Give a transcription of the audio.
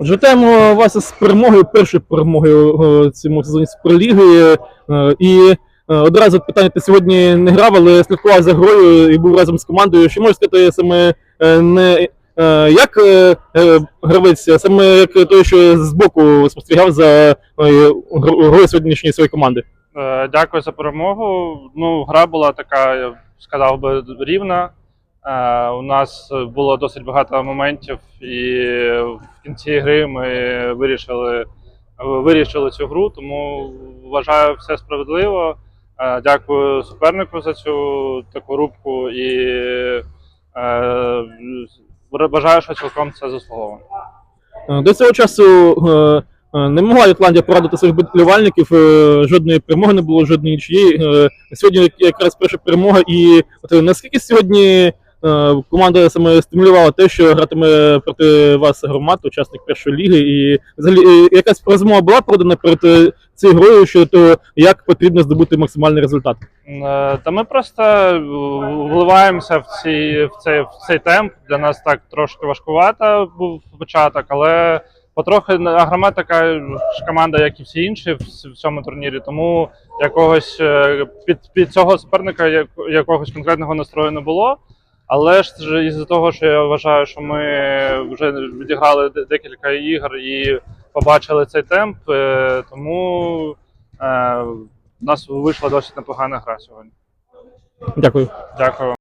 Вітаємо вас з перемогою, першою перемогою е, цьому сезоні Суперліги. Е, І е, одразу питання ти сьогодні не грав, але слідкував за грою і був разом з командою. Що можеш сказати саме не як гравець, а саме як той, що збоку спостерігав за грою сьогоднішньої своєї команди? Дякую за перемогу. Ну, гра була така, я сказав би, рівна. Е, У нас було досить багато моментів, і в кінці гри ми вирішили, вирішили цю гру, тому вважаю все справедливо. Е, Дякую супернику за цю таку рубку і е, вважаю, що цілком це заслуговано. Е, До цього часу е, е, не могла Ірландія порадити своїх болівальників, е, жодної перемоги не було, жодної нічиї. Е, Сьогодні якраз перша перемога. І от е, наскільки сьогодні е, команда саме стимулювала те, що гратиме проти вас громад, учасник першої ліги, і взагалі е, якась розмова була продана перед е, цією грою щодо того, як потрібно здобути максимальний результат. Е, Та ми просто е, вливаємося в, ці, в, цей, в цей темп. Для нас так трошки важкувато був початок, але потрохи Агромет така ж команда, як і всі інші в, цьому турнірі. Тому якогось е, під, під цього суперника якогось конкретного настрою не було. Але ж із-за того, що я вважаю, що ми вже відіграли декілька ігор і побачили цей темп, е, тому в нас вийшла досить непогана гра сьогодні. Дякую. Дякую.